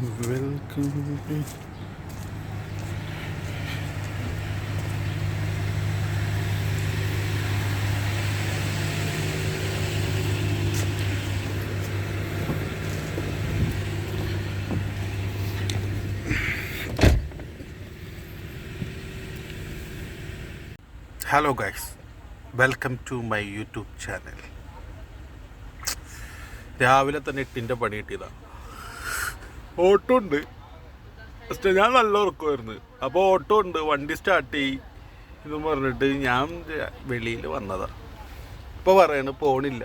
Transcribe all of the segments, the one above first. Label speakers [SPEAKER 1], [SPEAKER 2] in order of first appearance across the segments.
[SPEAKER 1] Welcome hello guys welcome to my YouTube channel രാവിലെ തന്നെ എട്ടിന്റെ പണി കിട്ടിയതാണ് ഓട്ടോ ഉണ്ട്. ഞാൻ നല്ല ഉറക്കമായിരുന്നു അപ്പോൾ ഓട്ടോ ഉണ്ട്. വണ്ടി സ്റ്റാർട്ട് ചെയ്യി എന്ന് പറഞ്ഞിട്ട് ഞാൻ വെളിയിൽ വന്നതാ. ഇപ്പോൾ പറയണ പോണില്ല.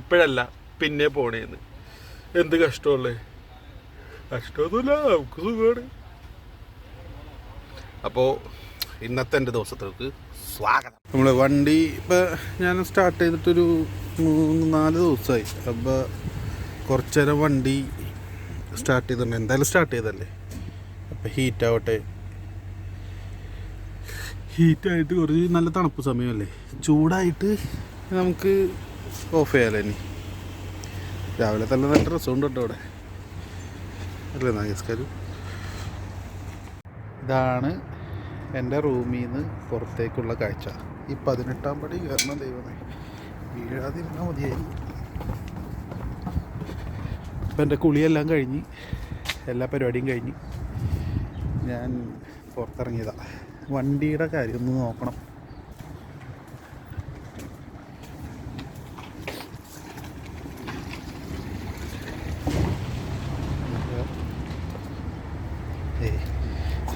[SPEAKER 1] ഇപ്പോഴല്ല പിന്നെ പോണേന്ന്. എന്ത് കഷ്ടമല്ലേ കഷ്ടമൊന്നുമില്ല. നമുക്ക് സുഖമാണ് അപ്പോൾ ഇന്നത്തെ എന്റെ ദിവസത്തേക്ക് സ്വാഗതം. നമ്മൾ വണ്ടി ഇപ്പോൾ ഞാൻ സ്റ്റാർട്ട് ചെയ്തിട്ടൊരു മൂന്ന് നാല് ദിവസമായി അപ്പോൾ കുറച്ചേരം വണ്ടി സ്റ്റാർട്ട് ചെയ്തിട്ടുണ്ട് എന്തായാലും സ്റ്റാർട്ട് ചെയ്തല്ലേ അപ്പം ഹീറ്റ് ആവട്ടെ. ഹീറ്റായിട്ട് കുറച്ച് നല്ല തണുപ്പ് സമയമല്ലേ? ചൂടായിട്ട് നമുക്ക് ഓഫ് ചെയ്യാലോ ഇനി? രാവിലെ തന്നെ നല്ല രസമുണ്ട് കേട്ടോ അവിടെ. അല്ലേ നമസ്കാരം ഇതാണ് എന്റെ റൂമിൽ നിന്ന് പുറത്തേക്കുള്ള കാഴ്ച. ഈ പതിനെട്ടാം പടി കയറണം ദൈവമേ. വീഴാതിരുന്നാൽ മതിയായി ഇപ്പം എന്റെ കുളിയെല്ലാം കഴിഞ്ഞ് എല്ലാ പരിപാടിയും കഴിഞ്ഞ് ഞാൻ പുറത്തിറങ്ങിയതാ. വണ്ടിയുടെ കാര്യം ഒന്ന് നോക്കണം.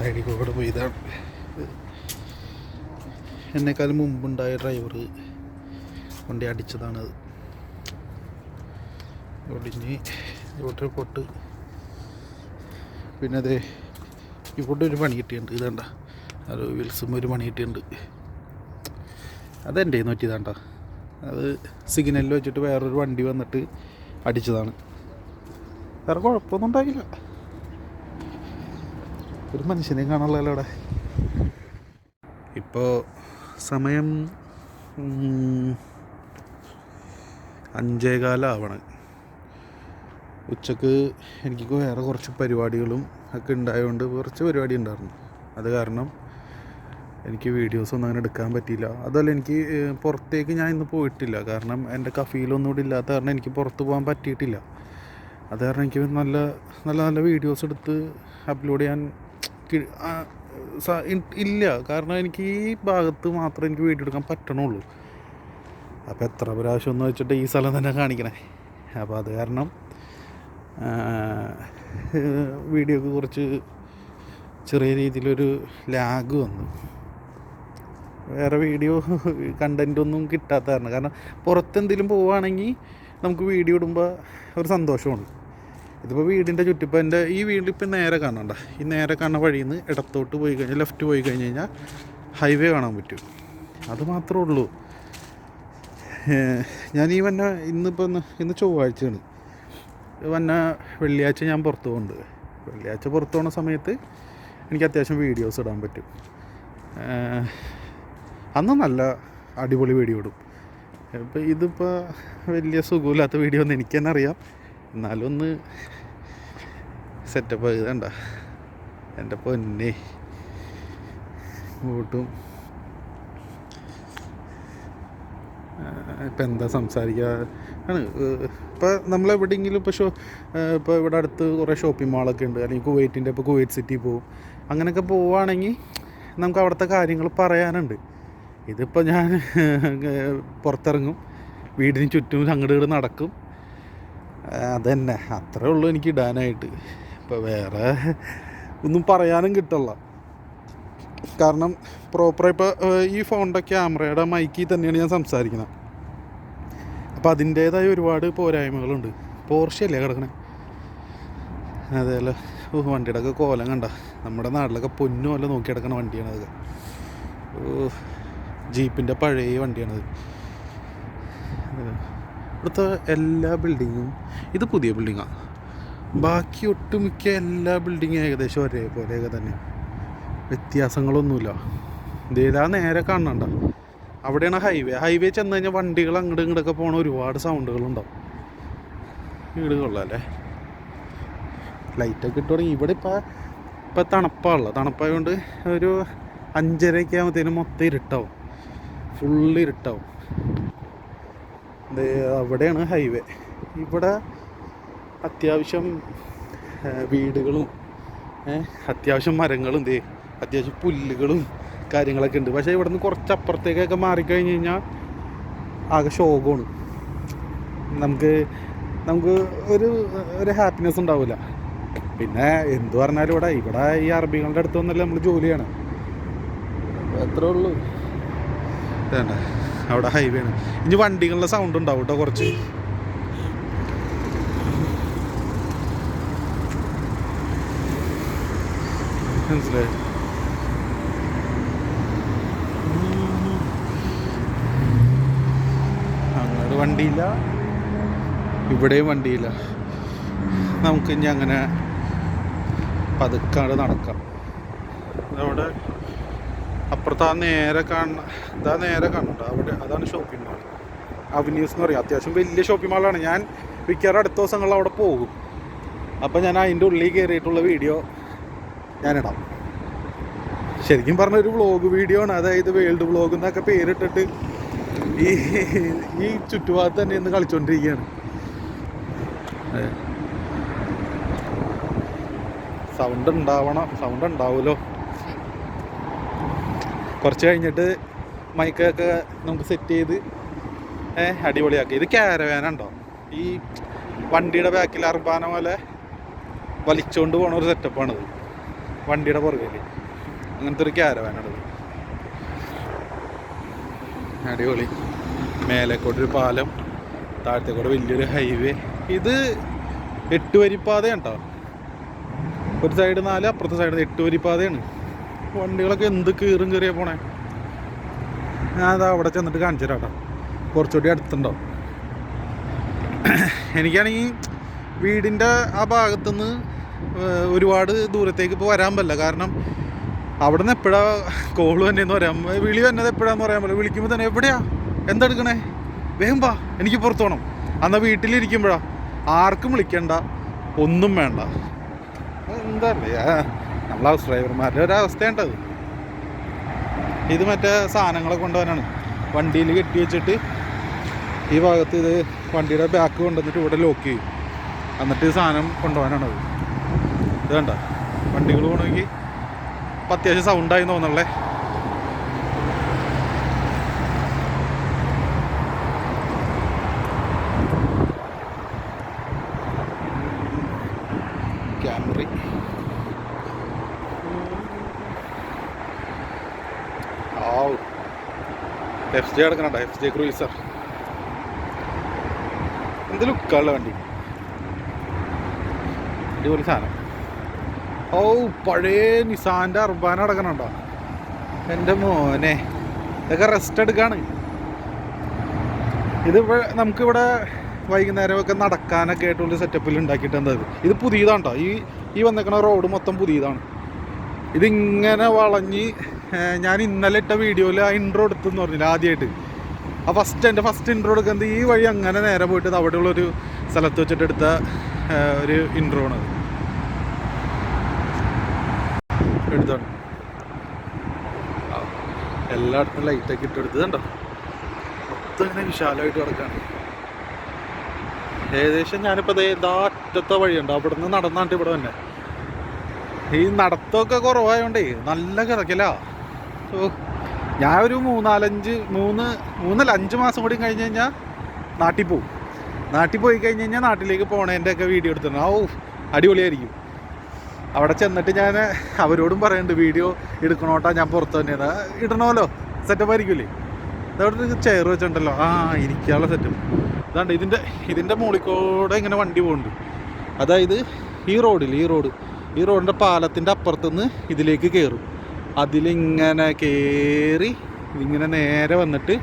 [SPEAKER 1] ൂടെ കൂടെ പോയി. ഇതാണ്. എന്നെക്കാളും മുമ്പുണ്ടായ ഡ്രൈവർ വണ്ടി അടിച്ചതാണത്. ഒടിഞ്ഞ് ഇവിടെ പൊട്ട്. പിന്നെ അതെ ഇവിടെ ഒരു പണി കിട്ടിയിട്ടുണ്ട് ഇതണ്ട. അത് വിൽസും ഒരു പണി കിട്ടിയിട്ടുണ്ട്. അതെന്റെ നോറ്റിയതാണ്ട അത് സിഗ്നലിൽ വെച്ചിട്ട് വേറൊരു വണ്ടി വന്നിട്ട് അടിച്ചതാണ്. വേറെ കുഴപ്പമൊന്നും ഉണ്ടായില്ല. ഒരു മനുഷ്യനെയും കാണാനുള്ളല്ലോ അവിടെ ഇപ്പോൾ സമയം അഞ്ചേകാലാവണം. ഉച്ചയ്ക്ക് എനിക്ക് വേറെ കുറച്ച് പരിപാടികളും ഒക്കെ ഉണ്ടായതുകൊണ്ട് കുറച്ച് പരിപാടി ഉണ്ടായിരുന്നു. അത് കാരണം എനിക്ക് വീഡിയോസൊന്നും അങ്ങനെ എടുക്കാൻ പറ്റിയില്ല. അതല്ല എനിക്ക് പുറത്തേക്ക് ഞാൻ ഇന്ന് പോയിട്ടില്ല. കാരണം എന്റെ കഫീലൊന്നും കൂടി ഇല്ലാത്ത കാരണം എനിക്ക് പുറത്ത് പോകാൻ പറ്റിയിട്ടില്ല. അത് കാരണം എനിക്ക് നല്ല നല്ല നല്ല വീഡിയോസ് എടുത്ത് അപ്ലോഡ് ചെയ്യാൻ ഇല്ല. കാരണം എനിക്ക് ഈ ഭാഗത്ത് മാത്രമേ എനിക്ക് വീഡിയോ എടുക്കാൻ പറ്റണുള്ളൂ. അപ്പോൾ എത്ര പ്രാവശ്യം എന്ന് വെച്ചിട്ട് ഈ സ്ഥലം തന്നെ കാണിക്കണേ. അപ്പോൾ അത് കാരണം വീഡിയോക്ക് കുറച്ച് ചെറിയ രീതിയിലൊരു ലാഗ് വന്നു. വേറെ വീഡിയോ കണ്ടന്റ് ഒന്നും കിട്ടാത്ത കാരണം കാരണം പുറത്തെന്തെങ്കിലും പോവുകയാണെങ്കിൽ നമുക്ക് വീഡിയോ ഇടുമ്പോൾ ഒരു സന്തോഷമുണ്ട്. ഇതിപ്പോൾ വീടിന്റെ ചുറ്റിപ്പോൾ എന്റെ ഈ ഇപ്പം നേരെ കാണണ്ട. ഈ നേരെ കാണുന്ന വഴിയിൽ നിന്ന് ഇടത്തോട്ട് പോയി കഴിഞ്ഞാൽ ലെഫ്റ്റ് പോയി കഴിഞ്ഞ് കഴിഞ്ഞാൽ ഹൈവേ കാണാൻ പറ്റും. അത് മാത്രമേ ഉള്ളൂ. ഞാൻ ഈ വന്ന ഇന്നിപ്പോൾ ഇന്ന് ഇന്ന് ചൊവ്വാഴ്ചയാണ്. വന്ന വെള്ളിയാഴ്ച ഞാൻ പുറത്ത് പോകുന്നുണ്ട് വെള്ളിയാഴ്ച പുറത്ത് പോകുന്ന സമയത്ത് എനിക്ക് അത്യാവശ്യം വീഡിയോസ് ഇടാൻ പറ്റും. അന്ന് നല്ല അടിപൊളി വീഡിയോ ഇടും. ഇപ്പം ഇതിപ്പോൾ വലിയ സുഖമില്ലാത്ത വീഡിയോ ഒന്നും എനിക്ക് തന്നെ അറിയാം. എന്നാലും ഒന്ന് സെറ്റപ്പ് ചെയ്തണ്ട. എന്റെ പൊന്നെ. കൂട്ടും ഇപ്പം എന്താ സംസാരിക്കുക ആണ് ഇപ്പോൾ നമ്മളെവിടെയെങ്കിലും ഇപ്പോൾ ഷോ ഇപ്പോൾ ഇവിടെ അടുത്ത് കുറേ ഷോപ്പിംഗ് മാളൊക്കെ ഉണ്ട്. അല്ലെങ്കിൽ കുവൈറ്റിന്റെ ഇപ്പോൾ കുവൈറ്റ് സിറ്റി പോവും. അങ്ങനെയൊക്കെ പോവുകയാണെങ്കിൽ നമുക്ക് അവിടുത്തെ കാര്യങ്ങൾ പറയാനുണ്ട്. ഇതിപ്പോൾ ഞാൻ പുറത്തിറങ്ങും. വീടിന് ചുറ്റും അങ്ങോട്ട് നടക്കും. അതന്നെ. അത്രേ ഉള്ളൂ എനിക്ക് ഇടാനായിട്ട്. ഇപ്പോൾ വേറെ ഒന്നും പറയാനും കിട്ടില്ല കാരണം പ്രോപ്പർ ഇപ്പോൾ ഈ ഫോണിന്റെ ക്യാമറയുടെ മൈക്കിൽ തന്നെയാണ് ഞാൻ സംസാരിക്കുന്നത്. അപ്പോൾ അതിന്റേതായ ഒരുപാട് പോരായ്മകളുണ്ട്. പോർഷ്യല്ലേ കിടക്കണേ? അതേല്ലോ ഓ വണ്ടിയുടെ ഒക്കെ കോലം കണ്ട. നമ്മുടെ നാട്ടിലൊക്കെ പൊന്നുമല്ല നോക്കി കിടക്കണ വണ്ടിയാണത് ഓ ജീപ്പിന്റെ പഴയ വണ്ടിയാണത്. ഇവിടുത്തെ എല്ലാ ബിൽഡിങ്ങും ഇത് പുതിയ ബിൽഡിങ്ങാണ് ബാക്കി ഒട്ടുമിക്ക എല്ലാ ബിൽഡിങ്ങും ഏകദേശം ഒരേപോലെയൊക്കെ തന്നെ. വ്യത്യാസങ്ങളൊന്നുമില്ല. ഇതേതാ നേരെ കാണണ്ട അവിടെയാണ് ഹൈവേ ഹൈവേ ചെന്ന് കഴിഞ്ഞാൽ വണ്ടികൾ അങ്ങോട്ടും ഇങ്ങോട്ടൊക്കെ പോകണ ഒരുപാട് സൗണ്ടുകളുണ്ടാവും വീട് കൊള്ളാം അല്ലേ ലൈറ്റൊക്കെ ഇട്ട് തുടങ്ങി. ഇവിടെ ഇപ്പോൾ ഇപ്പം തണുപ്പാണല്ലോ. തണുപ്പായതുകൊണ്ട് ഒരു അഞ്ചരയൊക്കെ ആകുമ്പോഴത്തേനും മൊത്തം ഇരുട്ടാവും. ഫുള്ള് ഇരുട്ടാവും. അവിടെയാണ് ഹൈവേ ഇവിടെ അത്യാവശ്യം വീടുകളും അത്യാവശ്യം മരങ്ങളും ദേ അത്യാവശ്യം പുല്ലുകളും കാര്യങ്ങളൊക്കെ ഉണ്ട്. പക്ഷേ ഇവിടുന്ന് കുറച്ച് അപ്പുറത്തേക്കൊക്കെ മാറിക്കഴിഞ്ഞ് കഴിഞ്ഞാൽ ആകെ ശോകമാണ്. നമുക്ക് നമുക്ക് ഒരു ഒരു ഹാപ്പിനെസ് ഉണ്ടാവില്ല. പിന്നെ എന്തു പറഞ്ഞാലും ഇവിടെ ഇവിടെ ഈ അറബികളുടെ അടുത്തൊന്നല്ല നമ്മൾ ജോലിയാണ്. അത്രേ ഉള്ളൂ. വേണ്ട അവിടെ ഹൈവേ ആണ്. ഇനി വണ്ടികളുടെ സൗണ്ട് ഉണ്ടാവും കേട്ടോ കുറച്ച്. മനസ്സിലായി അങ്ങോട്ട് വണ്ടിയില്ല. ഇവിടെയും വണ്ടിയില്ല. നമുക്ക് ഇനി അങ്ങനെ പതുക്കാണ്ട് നടക്കാം. അവിടെ അപ്പുറത്ത് ആ നേരെ കാണുന്ന ഇതാ നേരെ കാണണ്ട അവിടെ അതാണ് ഷോപ്പിംഗ് മാൾ അവന്യൂസ് എന്ന് പറയും. അത്യാവശ്യം വലിയ ഷോപ്പിംഗ് മാളാണ് ഞാൻ മിക്കവാറും അടുത്ത ദിവസങ്ങളിൽ അവിടെ പോകും. അപ്പം ഞാൻ അതിന്റെ ഉള്ളിൽ കയറിയിട്ടുള്ള വീഡിയോ ഞാനിടാം. ശരിക്കും പറഞ്ഞ ഒരു വ്ളോഗ് വീഡിയോ ആണ്. അതായത് വേൾഡ് വ്ളോഗ് എന്നൊക്കെ പേരിട്ടിട്ട് ഈ ഈ ചുറ്റുപാട് തന്നെ ഇന്ന് കളിച്ചോണ്ടിരിക്കുകയാണ് സൗണ്ട് ഉണ്ടാവണം സൗണ്ട് ഉണ്ടാവുമല്ലോ കുറച്ച് കഴിഞ്ഞിട്ട് മൈക്കൊക്കെ നമുക്ക് സെറ്റ് ചെയ്ത് അടിപൊളിയാക്കി. ഇത് ക്യാരവാനുണ്ടോ ഈ വണ്ടിയുടെ ബാക്കിൽ അർബാന പോലെ വലിച്ചുകൊണ്ട് പോണ ഒരു സെറ്റപ്പാണിത് വണ്ടിയുടെ പുറകിൽ അങ്ങനത്തെ ഒരു ക്യാരവാനാണിത് അടിപൊളി. മേലേക്കോട്ടൊരു പാലം താഴത്തേക്കൂടെ വലിയൊരു ഹൈവേ ഇത് എട്ട് വരിപ്പാതയാണ് കേട്ടോ ഒരു സൈഡ് നാല് അപ്പുറത്തെ സൈഡ് എട്ട് വരിപ്പാതയാണ് വണ്ടികളൊക്കെ എന്ത് കീറും കയറിയാ പോണേ? ഞാൻ അത് അവിടെ ചെന്നിട്ട് കാണിച്ചു തരാം കുറച്ചുകൂടി അടുത്തുണ്ടാവും എനിക്കാണെങ്കിൽ വീടിന്റെ ആ ഭാഗത്തുനിന്ന് ഒരുപാട് ദൂരത്തേക്ക് ഇപ്പോൾ വരാൻ പറ്റില്ല. കാരണം അവിടെ നിന്ന് എപ്പോഴാണ് കോൾ തന്നെ എന്ന് പറയാം. വിളി വന്നത് എപ്പോഴാന്ന് പറയാൻ പറ്റില്ല. വിളിക്കുമ്പോൾ തന്നെ എവിടെയാ? എന്തെടുക്കണേ? വേഗം വാ എനിക്ക് പുറത്തു പോകണം അന്ന വീട്ടിലിരിക്കുമ്പോഴാ. ആർക്കും വിളിക്കണ്ട ഒന്നും വേണ്ട. എന്താ നമ്മളെ ഹൗസ് ഡ്രൈവർമാരുടെ ഒരു അവസ്ഥയുണ്ടത് ഇത് മറ്റേ സാധനങ്ങളെ കൊണ്ടുപോകാനാണ് വണ്ടിയിൽ കെട്ടി വെച്ചിട്ട് ഈ ഭാഗത്ത് ഇത് വണ്ടിയുടെ ബാക്ക് കൊണ്ടുവന്നിട്ട് ഇവിടെ ലോക്ക് ചെയ്യും. എന്നിട്ട് ഈ സാധനം കൊണ്ടുപോകാനാണത് ഇത് കണ്ട? വണ്ടികൾ പോകണമെങ്കിൽ അത്യാവശ്യം സൗണ്ടായി തോന്നണല്ലേ? എഫ് ജെ കിടക്കണണ്ട എഫ് ജെ ക്രൂയിസർ എന്ത് ലുക്കാണല്ലോ വണ്ടി. അടിപൊളി സാധനം. ഓ പഴയ നിസാന്റെ അർബാന അടക്കണുണ്ടോ എന്റെ മോനെ ഇതൊക്കെ റെസ്റ്റ് എടുക്കാണ്. ഇത് നമുക്കിവിടെ വൈകുന്നേരമൊക്കെ നടക്കാനൊക്കെ ആയിട്ടുള്ള സെറ്റപ്പിൽ ഉണ്ടാക്കിയിട്ടുണ്ട് ഇത്? പുതിയതാണ് കേട്ടോ ഈ ഈ വന്നേക്കണ റോഡ് മൊത്തം പുതിയതാണ്. ഇതിങ്ങനെ വളഞ്ഞ് ഞാൻ ഇന്നലെ ഇട്ട വീഡിയോയിൽ ആ ഇൻട്രോ എടുത്തെന്ന് പറഞ്ഞില്ല ആദ്യമായിട്ട്. ആ ഫസ്റ്റ് എന്റെ ഫസ്റ്റ് ഇൻട്രോ എടുക്കുന്നത് ഈ വഴി അങ്ങനെ നേരെ പോയിട്ട് അവിടെ അവിടെയുള്ളൊരു സ്ഥലത്ത് വെച്ചിട്ട് എടുത്ത ഒരു ഇൻട്രോ ആണ്. എടുത്താണ് എല്ലായിടത്തും ലൈറ്റൊക്കെ ഇട്ട് എടുത്തത് കണ്ടോ? മൊത്തം ഇങ്ങനെ വിശാലമായിട്ട് കിടക്കാണ്. ഏകദേശം ഞാനിപ്പോൾ ദേ ദാറ്റത്തെ വഴിയുണ്ട്. അവിടെ നിന്ന് നടന്നാണ്ട് ഇവിടെ തന്നെ. ഈ നടത്തമൊക്കെ കുറവായതുകൊണ്ടേ നല്ല കിടക്കില്ല ഓ ഞാൻ ഒരു മൂന്നാലഞ്ച് മൂന്ന് മൂന്നല്ല അഞ്ച് മാസം കൂടി കഴിഞ്ഞ് കഴിഞ്ഞാൽ നാട്ടിൽ പോവും. നാട്ടിൽ പോയി കഴിഞ്ഞ് കഴിഞ്ഞാൽ നാട്ടിലേക്ക് പോണേന്റെ ഒക്കെ വീഡിയോ എടുത്തിട്ടുണ്ട്. ഓ അടിപൊളിയായിരിക്കും. അവിടെ ചെന്നിട്ട് ഞാൻ അവരോടും പറയുന്നുണ്ട് വീഡിയോ എടുക്കണോട്ടാ ഞാൻ പുറത്ത് തന്നെയാണ് ഇടണമല്ലോ സെറ്റപ്പ് ആയിരിക്കില്ലേ? അതവിടെ ഒരു ചെയർ വെച്ചിട്ടുണ്ടല്ലോ. ആ ഇരിക്കാനുള്ള സെറ്റപ്പ് ഇതാണ്ട് ഇതിന്റെ ഇതിന്റെ മുകളിൽ ഇങ്ങനെ വണ്ടി പോകുന്നുണ്ട് അതായത് ഈ റോഡിൽ ഈ റോഡ് ഈ റോഡിന്റെ പാലത്തിന്റെ അപ്പുറത്തുനിന്ന് ഇതിലേക്ക് കയറും അതിലിങ്ങനെ കയറി ഇങ്ങനെ നേരെ വന്നിട്ട്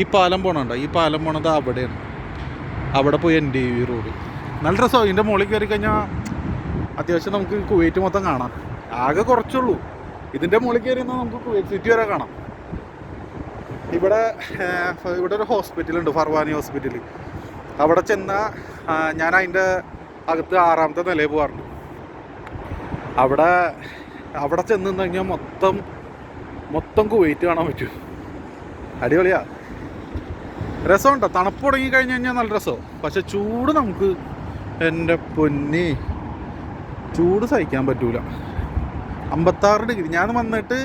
[SPEAKER 1] ഈ പാലം പോണുണ്ടോ? ഈ പാലം പോണത് അവിടെയാണ്. അവിടെ പോയി എന്റെ ഈ റോഡ് നല്ല രസമാണ് ഇതിന്റെ മുകളിൽ കയറി കഴിഞ്ഞാൽ അത്യാവശ്യം നമുക്ക് കുവൈറ്റ് മൊത്തം കാണാം. ആകെ കുറച്ചുള്ളൂ. ഇതിന്റെ മുകളിൽ കയറി നിന്നാൽ നമുക്ക് കുവൈറ്റ് സിറ്റി വരെ കാണാം. ഇവിടെ ഇവിടെ ഒരു ഹോസ്പിറ്റലുണ്ട് ഫർവാനി ഹോസ്പിറ്റൽ അവിടെ ചെന്നാൽ ഞാൻ അതിന്റെ അകത്ത് ആറാമത്തെ നിലയിൽ പോകാറുണ്ട് അവിടെ അവിടെ ചെന്ന് കഴിഞ്ഞാൽ മൊത്തം മൊത്തം വെയിറ്റ് കാണാൻ പറ്റും. അടിപൊളിയാ. രസമുണ്ടോ? തണുപ്പ് തുടങ്ങി കഴിഞ്ഞ് കഴിഞ്ഞാൽ നല്ല രസമാണ് പക്ഷെ ചൂട് നമുക്ക് എന്റെ പൊന്നി. ചൂട് സഹിക്കാൻ പറ്റൂല. അമ്പത്താറ് ഡിഗ്രി. ഞാൻ വന്നിട്ട്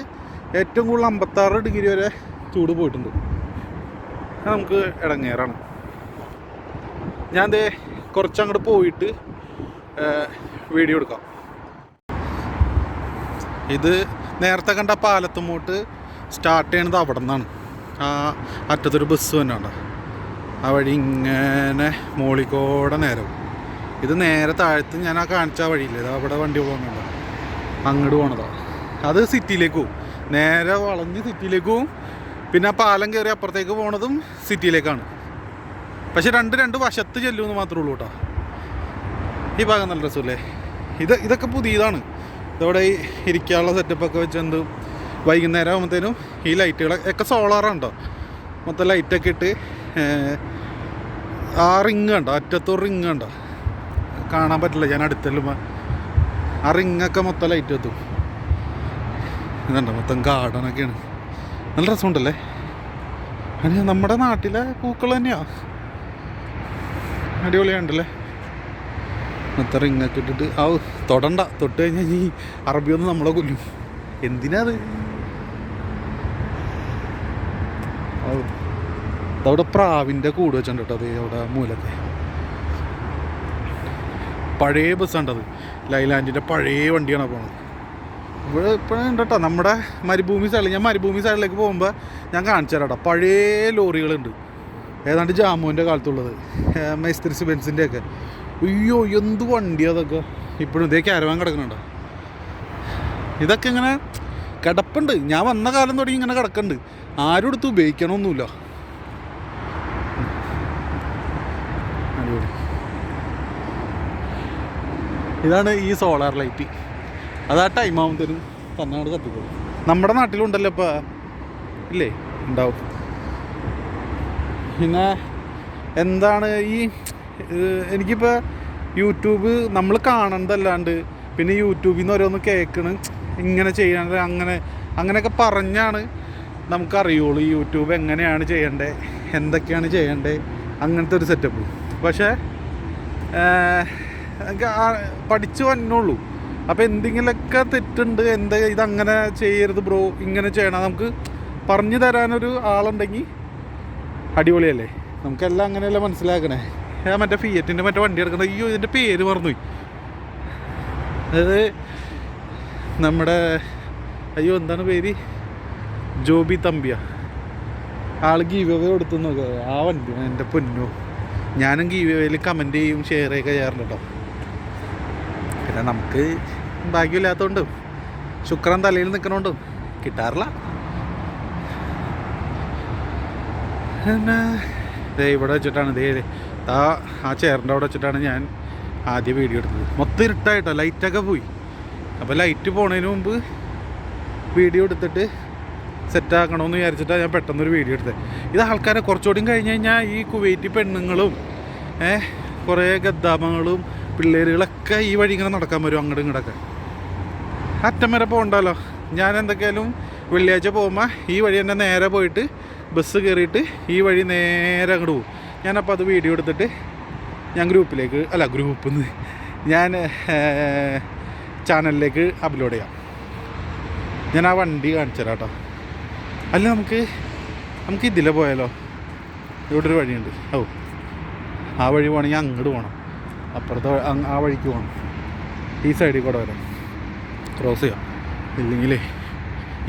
[SPEAKER 1] ഏറ്റവും കൂടുതൽ അമ്പത്താറ് ഡിഗ്രി വരെ ചൂട് പോയിട്ടുണ്ട്. നമുക്ക് ഇടങ്ങേറാണ്. ഞാൻ ദേ കുറച്ചങ്ങോട്ട് പോയിട്ട് വീഡിയോ എടുക്കാം. ഇത് നേരത്തെ കണ്ട പാലത്തുമോട്ട് സ്റ്റാർട്ട് ചെയ്യണത് അവിടെ നിന്നാണ് ആ അറ്റത്തൊരു ബസ് തന്നെയാണ് ആ വഴി ഇങ്ങനെ മോളിക്കോടെ നേരം. ഇത് നേരെ താഴത്ത് ഞാൻ ആ കാണിച്ച ആ വഴിയില്ലേ? അവിടെ വണ്ടി പോകുന്നുണ്ട് അങ്ങോട്ട് പോണതാ. അത് സിറ്റിയിലേക്ക് പോകും നേരെ വളഞ്ഞ് സിറ്റിയിലേക്ക് പോകും പിന്നെ പാലം കയറി അപ്പുറത്തേക്ക് പോണതും സിറ്റിയിലേക്കാണ് പക്ഷെ രണ്ട് രണ്ട് വശത്ത് ചെല്ലുമെന്ന് മാത്രമേ ഉള്ളൂ കേട്ടോ ഈ ഭാഗം നല്ല രസമല്ലേ ഇത് ഇതൊക്കെ പുതിയതാണ്. ഇതവിടെ ഈ ഇരിക്കാനുള്ള സെറ്റപ്പൊക്കെ വെച്ച് എന്ത് വൈകുന്നേരം ആകുമ്പോഴത്തേനും ഈ ലൈറ്റുകൾ ഒക്കെ സോളാറുണ്ടോ മൊത്തം ലൈറ്റൊക്കെ ഇട്ട് ആ റിങ് കണ്ടോ? അറ്റത്തൊരു റിങ് കണ്ടോ? കാണാൻ പറ്റില്ല ഞാൻ അടുത്തെല്ലുമ്പോൾ ആ റിങ്ങൊക്കെ മൊത്തം ലൈറ്റ് എത്തും ഇതുണ്ടോ? മൊത്തം ഗാർഡനൊക്കെയാണ് നല്ല രസമുണ്ടല്ലേ? അല്ല നമ്മുടെ നാട്ടിലെ പൂക്കൾ തന്നെയാ? അടിപൊളിയാണ്ടല്ലേ മൊത്തം റിങ്ങൊക്കെ ഇട്ടിട്ട് ആ തൊടണ്ട. തൊട്ട് കഴിഞ്ഞാൽ ഈ അറബിയൊന്നും നമ്മളെ കൊല്ലും. എന്തിനാ അത്? ഔ. ഇതവിടെ പ്രാവിന്റെ കൂട് വെച്ചിട്ടുണ്ട് കേട്ടോ അത് അവിടെ മൂലത്തെ പഴയ ബസ്സാണ്ടത് ലൈലാൻഡിന്റെ പഴയ വണ്ടിയാണ് പോണത്. ഇവിടെ ഇപ്പോഴും ഉണ്ട് കേട്ടോ നമ്മുടെ മരുഭൂമി സൈഡിൽ ഞാൻ മരുഭൂമി സൈഡിലേക്ക് പോകുമ്പോൾ ഞാൻ കാണിച്ചു തരാം കേട്ടോ. പഴയ ലോറികളുണ്ട്. ഏതാണ്ട് ജാമുവിന്റെ കാലത്തുള്ളത്. മൈസ്ത്രി ബെൻസിന്റെ ഒക്കെ അയ്യോ എന്ത് വണ്ടിയാ അതൊക്കെ ഇപ്പോഴും ഇതേ ക്യാരവാൻ കിടക്കുന്നുണ്ടോ ഇതൊക്കെ ഇങ്ങനെ കിടപ്പുണ്ട്. ഞാൻ വന്ന കാലം തുടങ്ങി ഇങ്ങനെ കിടക്കുന്നുണ്ട് ആരും എടുത്ത് ഉപയോഗിക്കണമൊന്നുമില്ല ഇതാണ് ഈ സോളാർ ലൈറ്റ് അത് ആ ടൈം ആകുമ്പോഴത്തേനും തന്നെ കത്തിക്കോളൂ നമ്മുടെ നാട്ടിലുണ്ടല്ലോ ഇപ്പം. ഇല്ലേ? ഉണ്ടാവും. പിന്നെ എന്താണ് ഈ എനിക്കിപ്പോൾ യൂട്യൂബ് നമ്മൾ കാണണതല്ലാണ്ട് പിന്നെ യൂട്യൂബിൽ നിന്ന് ഓരോന്ന് കേൾക്കണ് ഇങ്ങനെ ചെയ്യണത് അങ്ങനെ അങ്ങനെയൊക്കെ പറഞ്ഞാണ് നമുക്കറിയുള്ളൂ യൂട്യൂബ് എങ്ങനെയാണ് ചെയ്യേണ്ടത് എന്തൊക്കെയാണ് ചെയ്യേണ്ടത് അങ്ങനത്തെ ഒരു സെറ്റപ്പ് പക്ഷേ പഠിച്ചു വന്നുള്ളൂ അപ്പോൾ എന്തെങ്കിലുമൊക്കെ തെറ്റുണ്ട് എന്താ ഇതങ്ങനെ ചെയ്യരുത് ബ്രോ ഇങ്ങനെ ചെയ്യണം നമുക്ക് പറഞ്ഞു തരാനൊരു ആളുണ്ടെങ്കിൽ അടിപൊളിയല്ലേ? നമുക്കെല്ലാം അങ്ങനെയല്ലേ മനസ്സിലാക്കണേ? ഞാൻ മറ്റേ ഫിയറ്റിന്റെ മറ്റേ വണ്ടി എടുക്കുന്നത് അയ്യോ ഇതിന്റെ പേര് മറന്നുപോയി. അതായത് നമ്മുടെ അയ്യോ എന്താണ് പേര്? ജോബി തമ്പിയ. ആൾ ഗീവ് കൊടുത്തു നോക്കുക ആ വണ്ടി എന്റെ പൊന്നു. ഞാനും ഗീവ് കമന്റ് ചെയ്യും ഷെയർ ചെയ്യുക ചെയ്യാറുണ്ട് കേട്ടോ. പിന്നെ നമുക്ക് ഭാഗ്യമില്ലാത്തതുകൊണ്ടും ശുക്രൻ തലയിൽ നിൽക്കണോണ്ടും കിട്ടാറില്ല. പിന്നെ ഇവിടെ വെച്ചിട്ടാണ് ദേ. ആ ആ ചെയറിന്റെ അവിടെ വെച്ചിട്ടാണ് ഞാൻ ആദ്യം വീഡിയോ എടുത്തത്. മൊത്തം ഇരുട്ടായിട്ടോ ലൈറ്റൊക്കെ പോയി. അപ്പോൾ ലൈറ്റ് പോണതിന് മുമ്പ് വീഡിയോ എടുത്തിട്ട് സെറ്റാക്കണമെന്ന് വിചാരിച്ചിട്ടാണ് ഞാൻ പെട്ടെന്നൊരു വീഡിയോ എടുത്തത്. ഇത് ആൾക്കാരെ കുറച്ചുകൂടി കഴിഞ്ഞ് കഴിഞ്ഞാൽ ഈ കുവൈറ്റി പെണ്ണുങ്ങളും ഏ കുറേ ഗദ്ദാമങ്ങളും പിള്ളേരുകളൊക്കെ ഈ വഴി ഇങ്ങനെ നടക്കാൻ വരും അങ്ങോട്ടും ഇങ്ങോട്ടൊക്കെ അറ്റം വരെ പോകണ്ടല്ലോ. ഞാൻ എന്തൊക്കെയാലും വെള്ളിയാഴ്ച പോകുമ്പോൾ ഈ വഴി തന്നെ നേരെ പോയിട്ട് ബസ് കയറിയിട്ട് ഈ വഴി നേരെ അങ്ങോട്ട് പോകും. ഞാനപ്പോൾ അത് വീഡിയോ എടുത്തിട്ട് ഞാൻ ഗ്രൂപ്പിലേക്ക് അല്ല ഗ്രൂപ്പിൽ നിന്ന് ഞാൻ ചാനലിലേക്ക് അപ്ലോഡ് ചെയ്യാം. ഞാൻ ആ വണ്ടി കാണിച്ചു തരാം കേട്ടോ. അല്ല നമുക്ക് നമുക്ക് ഇതിലെ പോയാലോ? ഇവിടെ ഒരു വഴിയുണ്ട്. ഓ ആ വഴി പോകണമെങ്കിൽ അങ്ങോട്ട് പോകണം അപ്പുറത്തെ ആ വഴിക്ക് പോകണം ഈ സൈഡിൽ കൂടെ വരാം. ക്രോസ് ചെയ്യാം. ഇല്ലെങ്കിലേ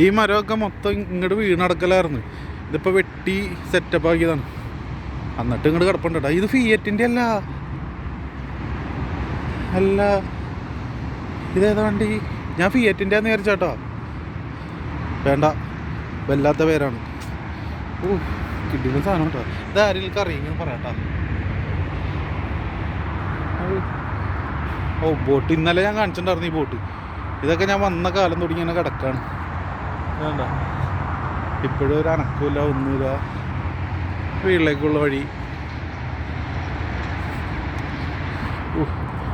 [SPEAKER 1] ഈ മരമൊക്കെ മൊത്തം ഇങ്ങോട്ട് വീണടക്കലായിരുന്നു. ഇതിപ്പോൾ വെട്ടി സെറ്റപ്പ് ആക്കിയതാണ്. എന്നിട്ട് ഇങ്ങോട്ട് കിടപ്പുണ്ട് കേട്ടോ ഇത് ഫിയറ്റിന്റെ അല്ല. അല്ല. ഇതേതാ വണ്ടി? ഞാൻ ഫിയറ്റിന്റെ ആന്ന് വിചാരിച്ചേട്ടോ വേണ്ട. വല്ലാത്ത പേരാണ്. ഓ കിട്ടിയ സാധനം കേട്ടോ ഇത് ആരെങ്കിലും അറിയിങ്ങനെ പറയാട്ടോ ഓ ബോട്ട്. ഇന്നലെ ഞാൻ കാണിച്ചിട്ടുണ്ടായിരുന്നു ഈ ബോട്ട്. ഇതൊക്കെ ഞാൻ വന്ന കാലം തുടങ്ങി ഇങ്ങനെ കിടക്കാണ്. വേണ്ട. ഇപ്പോഴും ഒരു അനക്കമില്ല ഒന്നുമില്ല. വീട്ടിലേക്കുള്ള വഴി.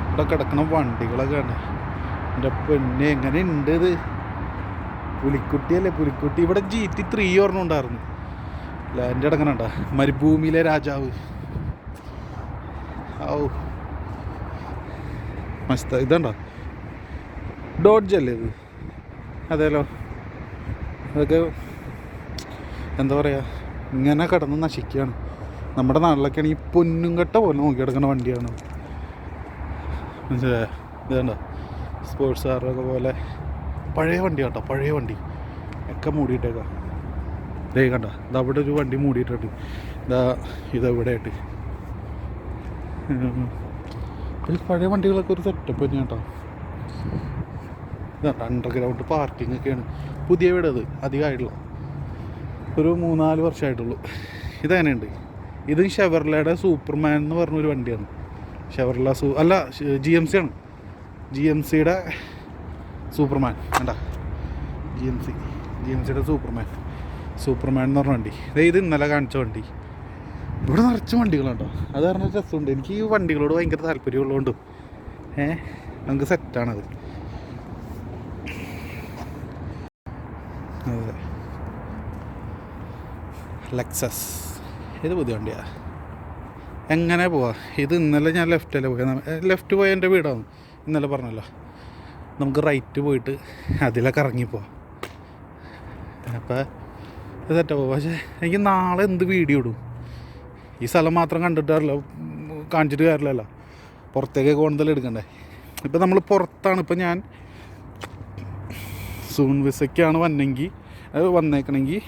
[SPEAKER 1] ഇവിടെ കിടക്കണ വണ്ടികളൊക്കെ ഉണ്ട് എന്റെ പെണ്ണെ എങ്ങനെ ഉണ്ട് ഇത്? പുലിക്കുട്ടിയല്ലേ പുലിക്കുട്ടി. ഇവിടെ ജി ടി ത്രീ ഉണ്ടായിരുന്നു. ലാൻഡ് അടങ്ങണണ്ട മരുഭൂമിയിലെ രാജാവ്. ഔ. മസ്ത ഇതണ്ട? ഡോഡ്ജ് അല്ലേ ഇത്? അതേലോ. അതൊക്കെ എന്താ പറയുക ഇങ്ങനെ കിടന്ന് നശിക്കുകയാണ്. നമ്മുടെ നാട്ടിലൊക്കെ ആണെങ്കിൽ പൊന്നും കെട്ട പോലെ നോക്കി കിടക്കുന്ന വണ്ടിയാണ്. മനസ്സിലായോ? ഇതണ്ട സ്പോർട്സ് കാറൊക്കെ പോലെ. പഴയ വണ്ടി കേട്ടോ പഴയ വണ്ടി. ഒക്കെ മൂടിയിട്ടേക്കാം. ദേ കണ്ട? ഇത് അവിടെ ഒരു വണ്ടി മൂടിയിട്ടുണ്ട്. ഇതാ ഇതെവിടെ ആയിട്ട്. പഴയ വണ്ടികളൊക്കെ ഒരു സെറ്റപ്പ് തന്നെ കേട്ടോ. ഇതാ അണ്ടർഗ്രൗണ്ട് പാർക്കിംഗ് ഒക്കെയാണ്. പുതിയ വീടത് അധികമായിട്ടുള്ള. ഒരു മൂന്നാൽ വർഷമായിട്ടുള്ളൂ. ഇതങ്ങനെയുണ്ട്? ഇത് ഷെവർലയുടെ സൂപ്പർമാൻ എന്ന് പറഞ്ഞൊരു വണ്ടിയാണ്. ഷെവർല സൂ അല്ല ജി എം സി ആണ്. ജി എം സിയുടെ സൂപ്പർമാൻ. വേണ്ട G M C G M സിയുടെ സൂപ്പർമാൻ. സൂപ്പർമാൻ എന്ന് പറഞ്ഞ വണ്ടി. ഇത് ഇന്നലെ കാണിച്ച വണ്ടി. ഇവിടെ നിറച്ച വണ്ടികളുണ്ടോ? അത് പറഞ്ഞ രസമുണ്ട്. എനിക്ക് ഈ വണ്ടികളോട് ഭയങ്കര താല്പര്യമുള്ളതുകൊണ്ട്. ഏ നമുക്ക് സെറ്റാണത് അതെ. ലെക്സസ് ഇത് പുതിയ വണ്ടിയാണ് എങ്ങനെ പോവാം? ഇത് ഇന്നലെ ഞാൻ ലെഫ്റ്റല്ലേ പോയത് ലെഫ്റ്റ് പോയ എന്റെ വീടാണ്. ഇന്നലെ പറഞ്ഞല്ലോ. നമുക്ക് റൈറ്റ് പോയിട്ട് അതിലൊക്കെ ഇറങ്ങിപ്പോവാം അപ്പോൾ സെറ്റപ്പ് പക്ഷേ എനിക്ക് നാളെ എന്ത് വീഡിയോ ഇടും? ഈ സ്ഥലം മാത്രം കണ്ടിട്ടാറില്ല കാണിച്ചിട്ട് കാര്യമില്ലല്ലോ. പുറത്തേക്ക് കൂടുതൽ എടുക്കണ്ടേ? ഇപ്പം നമ്മൾ പുറത്താണ്. ഇപ്പം ഞാൻ സൂൺ വിസയ്ക്കാണ് വന്നെങ്കിൽ വന്നേക്കണമെങ്കിൽ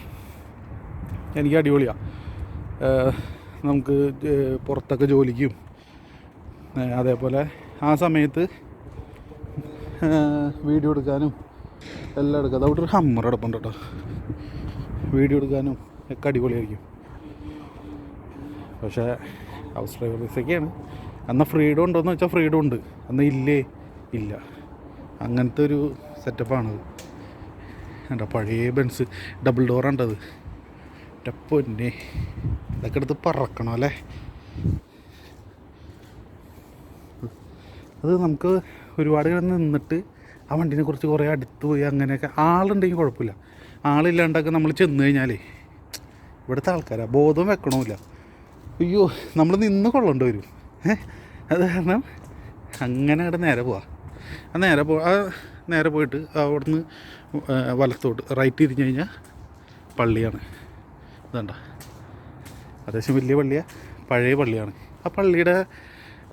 [SPEAKER 1] എനിക്ക് അടിപൊളിയാണ് നമുക്ക് പുറത്തൊക്കെ ജോലിക്കും. അതേപോലെ ആ സമയത്ത് വീഡിയോ എടുക്കാനും എല്ലാം എടുക്കാം. അതവിടെ ഒരു ഹമ്മർ എടുപ്പുണ്ട് കേട്ടോ. വീഡിയോ എടുക്കാനും ഒക്കെ അടിപൊളിയായിരിക്കും. പക്ഷേ ഹൗസ് ഡ്രൈവർ വിസയ്ക്കാണ് ഫ്രീഡം ഉണ്ടോയെന്ന് വെച്ചാൽ ഫ്രീഡം ഉണ്ട്. അന്ന് ഇല്ലേ? ഇല്ല. അങ്ങനത്തെ ഒരു സെറ്റപ്പാണത് എന്താ പഴയ ബെൻസ് ഡബിൾ ഡോർ ഡോറാണ്ടത് എന്റെ പൊന്നെ. ഇതൊക്കെ എടുത്ത് പറക്കണം അല്ലേ? അത് നമുക്ക് ഒരുപാട് കിടന്ന് നിന്നിട്ട് ആ വണ്ടിനെ കുറിച്ച് കുറേ അടുത്ത് പോയി അങ്ങനെയൊക്കെ. ആളുണ്ടെങ്കിൽ കുഴപ്പമില്ല. ആളില്ലാണ്ടൊക്കെ നമ്മൾ ചെന്ന് കഴിഞ്ഞാലേ ഇവിടുത്തെ ആൾക്കാരാ. ബോധം വെക്കണമില്ല. അയ്യോ നമ്മൾ നിന്ന് കൊള്ളേണ്ടി വരും. അത് കാരണം അങ്ങനെ അവിടെ നേരെ പോവാ. ആ നേരെ പോ ആ നേരെ പോയിട്ട് അവിടുന്ന് വലത്തോട്ട് റൈറ്റ് തിരിഞ്ഞ് കഴിഞ്ഞാൽ പള്ളിയാണ്. ഇതണ്ട? അത്യാവശ്യം വലിയ പള്ളിയാണ് പഴയ പള്ളിയാണ്. ആ പള്ളിയുടെ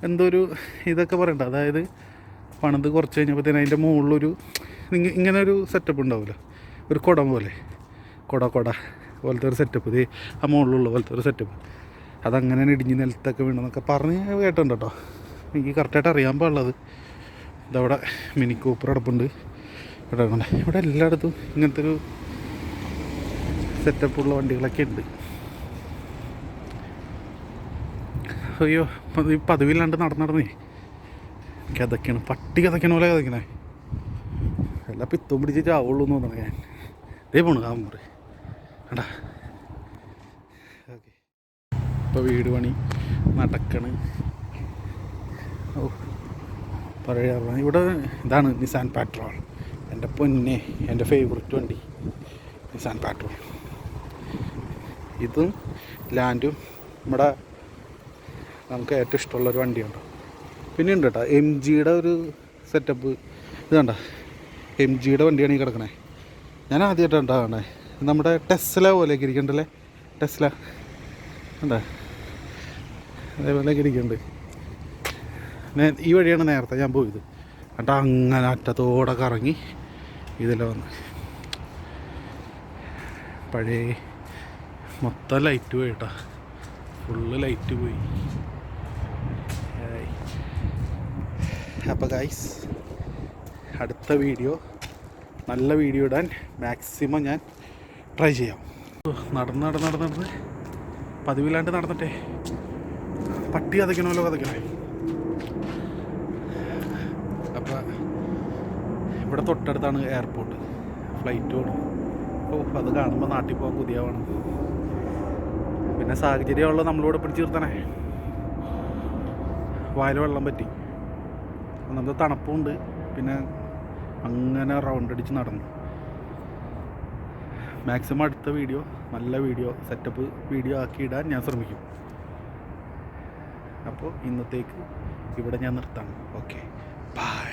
[SPEAKER 1] എന്തോ ഒരു ഇതൊക്കെ പറയണ്ട. അതായത് പണിത് കുറച്ച് കഴിഞ്ഞപ്പോഴത്തേന് അതിന്റെ മുകളിലൊരു ഇങ്ങ- ഇങ്ങനെ ഒരു സെറ്റപ്പ് ഉണ്ടാവില്ല ഒരു കുടം പോലെ. കുട കുട പോലത്തെ ഒരു സെറ്റപ്പ് ഇത് ആ മുകളിലുള്ള പോലത്തെ ഒരു സെറ്റപ്പ് അതങ്ങനെ ഇടിഞ്ഞ് നിലത്തൊക്കെ വീണെന്നൊക്കെ പറഞ്ഞ് കേട്ടുണ്ട് കേട്ടോ. എനിക്ക് കറക്റ്റായിട്ട് അറിയാൻ പാടുള്ളത് ഇതവിടെ മിനി കൂപ്പർ അടപ്പുണ്ട് ഇവിടെ ഇവിടെ എല്ലായിടത്തും ഇങ്ങനത്തെ ഒരു സെറ്റപ്പുള്ള വണ്ടികളൊക്കെ ഉണ്ട്. അയ്യോ ഈ പതിവില്ലാണ്ട് നടന്ന് നടന്നേ. കിതയ്ക്കണം പട്ടി കിതയ്ക്കണ പോലെ കിതയ്ക്കണേ എല്ലാം പിത്തം പിടിച്ച് ചാവുള്ളൂ എന്ന് തോന്നണേ ഞാൻ. ഇതേ പോണു കാമറ് കണ്ടാ ഓക്കെ. ഇപ്പോൾ വീട് പണി നടക്കണ്. ഓ ഓർമ്മ. ഇവിടെ ഇതാണ് നിസാൻ പാട്രോൾ എന്റെ പൊന്നെ എന്റെ ഫേവററ്റ് വണ്ടി. നിസാൻ പാട്രോൾ ഇതും ലാൻഡും നമ്മുടെ നമുക്ക് ഏറ്റവും ഇഷ്ടമുള്ളൊരു വണ്ടിയുണ്ട്. പിന്നെ ഉണ്ട് കേട്ടോ എം ജിയുടെ ഒരു സെറ്റപ്പ് ഇത് എം ജിയുടെ വണ്ടിയാണ് ഈ കിടക്കണേ. ഞാൻ ആദ്യമായിട്ടാണ് കാണേ നമ്മുടെ ടെസ്ല പോലെയൊക്കെ ഇരിക്കണ്ടല്ലേ ടെസ്ല. ഉണ്ടേ അതേപോലെയൊക്കെ ഇരിക്കുന്നുണ്ട്. ഈ വഴിയാണ് നേരത്തെ ഞാൻ പോയത്. എന്നിട്ട് അങ്ങനെ അറ്റത്തോടെ കറങ്ങി ഇതിലെ വന്ന്. പഴയ മൊത്തം ലൈറ്റ് പോയി കേട്ടോ ഫുള്ള് ലൈറ്റ് പോയി അപ്പോൾ ഗൈസ് അടുത്ത വീഡിയോ നല്ല വീഡിയോ ഇടാൻ മാക്സിമം ഞാൻ ട്രൈ ചെയ്യാം. നടന്ന് നടന്ന് നടന്ന് നടന്ന്. പതിവില്ലാണ്ട് നടന്നിട്ടേ. പട്ടി കഥയ്ക്കണമല്ലോ കഥയ്ക്കണേ അപ്പോൾ ഇവിടെ തൊട്ടടുത്താണ് എയർപോർട്ട് ഫ്ലൈറ്റ് പോകണം അപ്പോൾ അത് കാണുമ്പോൾ നാട്ടിൽ പോകാൻ കൊതിയാവണം. പിന്നെ സാഹചര്യമുള്ള നമ്മളിവിടെ പിടിച്ചു നിർത്തണേ വായിൽ വെള്ളം പറ്റി. ഒന്നാമത് തണുപ്പുണ്ട്. പിന്നെ അങ്ങനെ റൗണ്ട് അടിച്ച് നടന്നു. മാക്സിമം അടുത്ത വീഡിയോ നല്ല വീഡിയോ സെറ്റപ്പ് വീഡിയോ ആക്കി ഇടാൻ ഞാൻ ശ്രമിക്കും. അപ്പോൾ ഇന്നത്തേക്ക് ഇവിടെ ഞാൻ നിർത്താം. Okay bye